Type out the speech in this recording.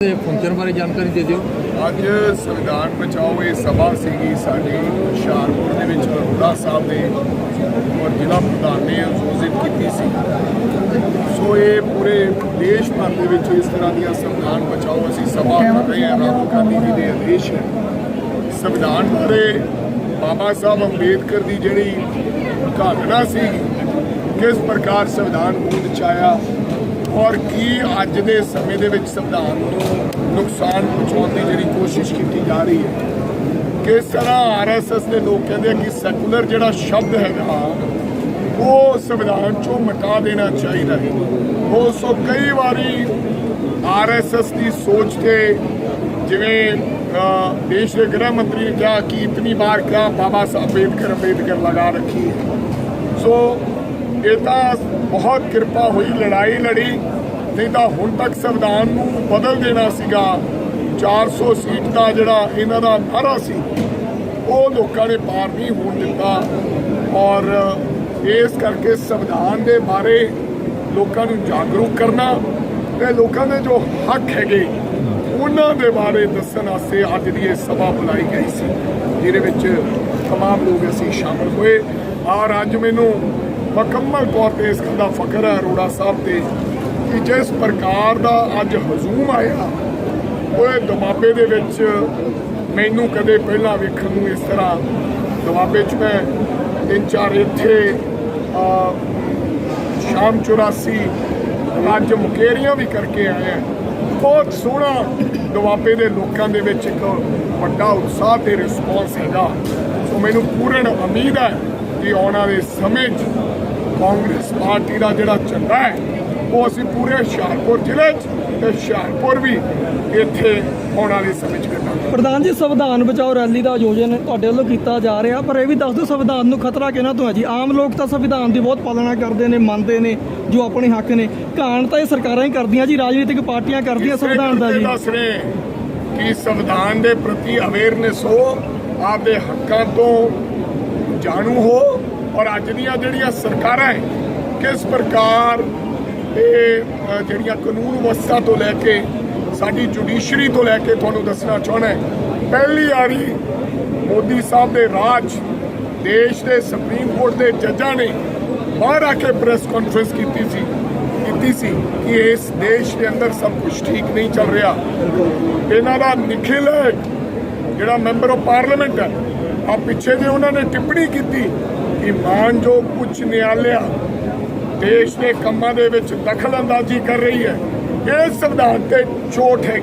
ਤੇ ਫੰਕਸ਼ਨ ਬਾਰੇ ਜਾਣਕਾਰੀ ਦੇ ਦਿਓ। ਅੱਜ ਸੰਵਿਧਾਨ ਬਚਾਓ ਇਹ ਸਭਾ ਸੀਗੀ ਸਾਡੇ ਹੁਸ਼ਿਆਰਪੁਰ ਦੇ ਵਿੱਚ, ਅਰੋੜਾ ਸਾਹਿਬ ਦੇ, ਔਰ ਜ਼ਿਲ੍ਹਾ ਪ੍ਰਧਾਨ ਨੇ ਆਯੋਜਿਤ ਕੀਤੀ ਸੀ। ਸੋ ਇਹ ਪੂਰੇ ਦੇਸ਼ ਭਰ ਦੇ ਵਿੱਚ ਇਸ ਤਰ੍ਹਾਂ ਦੀਆਂ ਸੰਵਿਧਾਨ ਬਚਾਓ ਅਸੀਂ ਸਭਾ ਕਰ ਰਹੇ ਹਾਂ, ਰਾਹੁਲ ਗਾਂਧੀ ਜੀ ਦੇ ਆਦੇਸ਼ ਹੈ। ਸੰਵਿਧਾਨ ਬਾਰੇ ਬਾਬਾ ਸਾਹਿਬ ਅੰਬੇਦਕਰ ਦੀ ਜਿਹੜੀ ਘਾਟਣਾ ਸੀ ਕਿਸ ਪ੍ਰਕਾਰ ਸੰਵਿਧਾਨ ਹੋਂਦ ਚ ਆਇਆ ਔਰ ਕੀ ਅੱਜ ਦੇ ਸਮੇਂ ਦੇ ਵਿੱਚ ਸੰਵਿਧਾਨ ਨੂੰ ਨੁਕਸਾਨ ਪਹੁੰਚਾਉਣ ਦੀ ਜਿਹੜੀ ਕੋਸ਼ਿਸ਼ ਕੀਤੀ ਜਾ ਰਹੀ ਹੈ? ਕਿਸ ਤਰ੍ਹਾਂ ਆਰਐਸਐਸ ਦੇ ਲੋਕ ਕਹਿੰਦੇ ਆ ਕਿ ਸੈਕੂਲਰ ਜਿਹੜਾ ਸ਼ਬਦ ਹੈਗਾ, ਉਹ ਸੰਵਿਧਾਨ ਚੋਂ ਮਿਟਾ ਦੇਣਾ ਚਾਹੀਦਾ ਹੈ। ਉਹ ਸੋ ਕਈ ਵਾਰੀ ਆਰਐਸਐਸ ਦੀ ਸੋਚ ਤੇ ਜਿਵੇਂ ਦੇਸ਼ ਦੇ ਗ੍ਰਹਿ ਮੰਤਰੀ ਨੇ ਕਿਹਾ ਕਿ ਇਤਨੀ ਵਾਰ ਕਿਹਾ, ਬਾਬਾ ਸਾਹਿਬ ਅੰਬੇਦਕਰ ਅੰਬੇਦਕਰ ਲਗਾ ਰੱਖੀ ਹੈ। ਸੋ ਇਹ ਤਾਂ ਬਹੁਤ ਕਿਰਪਾ ਹੋਈ, ਲੜਾਈ ਲੜੀ, ਨਹੀਂ ਤਾਂ ਹੁਣ ਤੱਕ ਸੰਵਿਧਾਨ ਨੂੰ ਬਦਲ ਦੇਣਾ ਸੀਗਾ। 400 ਸੀਟ ਦਾ ਜਿਹੜਾ ਇਹਨਾਂ ਦਾ ਨਾਰਾ ਸੀ, ਉਹ ਲੋਕਾਂ ਨੇ ਪਾਰ ਨਹੀਂ ਹੋਣ ਦਿੱਤਾ। ਔਰ ਇਸ ਕਰਕੇ ਸੰਵਿਧਾਨ ਦੇ ਬਾਰੇ ਲੋਕਾਂ ਨੂੰ ਜਾਗਰੂਕ ਕਰਨਾ ਤੇ ਲੋਕਾਂ ਦੇ ਜੋ ਹੱਕ ਹੈਗੇ, ਉਹਨਾਂ ਦੇ ਬਾਰੇ ਦੱਸਣ ਵਾਸਤੇ ਅੱਜ ਦੀ ਇਹ ਸਭਾ ਬੁਲਾਈ ਗਈ ਸੀ, ਜਿਹਦੇ ਵਿੱਚ ਤਮਾਮ ਲੋਕ ਅਸੀਂ ਸ਼ਾਮਲ ਹੋਏ। ਔਰ ਅੱਜ ਮੈਨੂੰ ਮੁਕੰਮਲ ਤੌਰ ਤੇ ਇਸ ਗੱਲ ਦਾ ਫਖਰ ਹੈ ਅਰੋੜਾ ਸਾਹਿਬ ਤੇ ਕਿ ਜਿਸ ਪ੍ਰਕਾਰ ਦਾ ਅੱਜ ਹਜ਼ੂਮ ਆਇਆ, ਉਹ ਦਮਾਬੇ ਦੇ ਵਿੱਚ ਮੈਨੂੰ ਕਦੇ ਪਹਿਲਾਂ ਵੇਖਣ ਨੂੰ ਇਸ ਤਰ੍ਹਾਂ ਦਮਾਬੇ 'ਚ ਮੈਂ ਤਿੰਨ ਚਾਰ ਇੱਥੇ ਸ਼ਾਮ 84 ਅੱਜ ਮੁਕੇਰੀਆਂ ਵੀ ਕਰਕੇ ਆਇਆ ਬਹੁਤ ਸੋਹਣਾ ਦੁਆਬੇ ਦੇ ਲੋਕਾਂ ਦੇ ਵਿੱਚ ਇੱਕ ਵੱਡਾ ਉਤਸ਼ਾਹ ਤੇ ਰਿਸਪੌਂਸ ਹੈਗਾ। ਸੋ ਮੈਨੂੰ ਪੂਰਨ ਉਮੀਦ ਹੈ ਕਿ ਆਉਣ ਵਾਲੇ ਸਮੇਂ 'ਚ ਕਾਂਗਰਸ ਪਾਰਟੀ ਦਾ ਜਿਹੜਾ ਝੰਡਾ ਹੈ ਉਹ ਅਸੀਂ ਪੂਰੇ ਹੁਸ਼ਿਆਰਪੁਰ ਜ਼ਿਲ੍ਹੇ 'ਚ ਤੇ ਹੁਸ਼ਿਆਰਪੁਰ ਵੀ ਇੱਥੇ ਆਉਣ ਵਾਲੇ ਸਮੇਂ 'ਚ ਕਰਾਂਗੇ ਪ੍ਰਧਾਨ ਜੀ ਸੰਵਿਧਾਨ ਬਚਾਓ ਰੈਲੀ ਦਾ ਆਯੋਜਨ ਤੁਹਾਡੇ ਵੱਲੋਂ ਕੀਤਾ ਜਾ ਰਿਹਾ ਪਰ ਇਹ ਵੀ ਦੱਸ ਦਿਓ ਸੰਵਿਧਾਨ ਨੂੰ ਖਤਰਾ ਕਿਹਨਾਂ ਤੋਂ ਹੈ ਜੀ? ਆਮ ਲੋਕ ਤਾਂ ਸੰਵਿਧਾਨ ਦੀ ਬਹੁਤ ਪਾਲਣਾ ਕਰਦੇ ਨੇ ਮੰਨਦੇ ਨੇ ਜੋ ਆਪਣੇ ਹੱਕ ਨੇ। ਕਾਣ ਤਾਂ ਇਹ ਸਰਕਾਰਾਂ ਹੀ ਕਰਦੀਆਂ ਜੀ ਰਾਜਨੀਤਿਕ ਪਾਰਟੀਆਂ ਕਰਦੀਆਂ ਸੰਵਿਧਾਨ ਦਾ ਜੀ। ਦੱਸ ਰਹੇ ਕਿ ਸੰਵਿਧਾਨ ਦੇ ਪ੍ਰਤੀ ਅਵੇਅਰਨੈਸ ਹੋ ਆਪਦੇ ਹੱਕਾਂ ਤੋਂ ਜਾਣੂ ਹੋ ਔਰ ਅੱਜ ਦੀਆਂ ਜਿਹੜੀਆਂ ਸਰਕਾਰਾਂ ਹੈ, ਕਿਸ ਪ੍ਰਕਾਰ ਇਹ ਜਿਹੜੀਆਂ ਕਾਨੂੰਨ ਵਿਵਸਥਾ ਤੋਂ ਲੈ ਕੇ ਸਾਡੀ ਜੁਡੀਸ਼ਰੀ ਤੋਂ ਲੈ ਕੇ ਤੁਹਾਨੂੰ ਦੱਸਣਾ ਚਾਹਣਾ ਹੈ, ਪਹਿਲੀ ਵਾਰੀ ਮੋਦੀ ਸਾਹਿਬ ਦੇ ਰਾਜ ਦੇਸ਼ ਦੇ ਸੁਪਰੀਮ ਕੋਰਟ ਦੇ ਜੱਜਾਂ ਨੇ ਬਾਹਰ ਆ ਕੇ ਪ੍ਰੈਸ ਕਾਨਫਰੰਸ ਕੀਤੀ ਸੀ ਕੀਤੀ ਸੀ ਕਿ ਇਸ ਦੇਸ਼ ਦੇ ਅੰਦਰ ਸਭ ਕੁਝ ਠੀਕ ਨਹੀਂ ਚੱਲ ਰਿਹਾ। ਇਹਨਾਂ ਦਾ ਨਿਖਿਲ ਜਿਹੜਾ ਮੈਂਬਰ ਆਫ ਪਾਰਲੀਮੈਂਟ ਹੈ ਆ ਪਿੱਛੇ ਜੇ ਉਹਨਾਂ ਨੇ ਟਿੱਪਣੀ ਕੀਤੀ ਕਿ ਮਾਨਯੋਗ ਉੱਚ ਨਿਆਲਿਆ, ਦੇਸ਼ ਦੇ ਕੰਮਾਂ ਦੇ ਵਿੱਚ ਦਖਲ ਅੰਦਾਜ਼ੀ ਕਰ ਰਹੀ ਹੈ, ਇਹ ਸੰਵਿਧਾਨ ਤੇ ਚੋਟ ਹੈਗੀ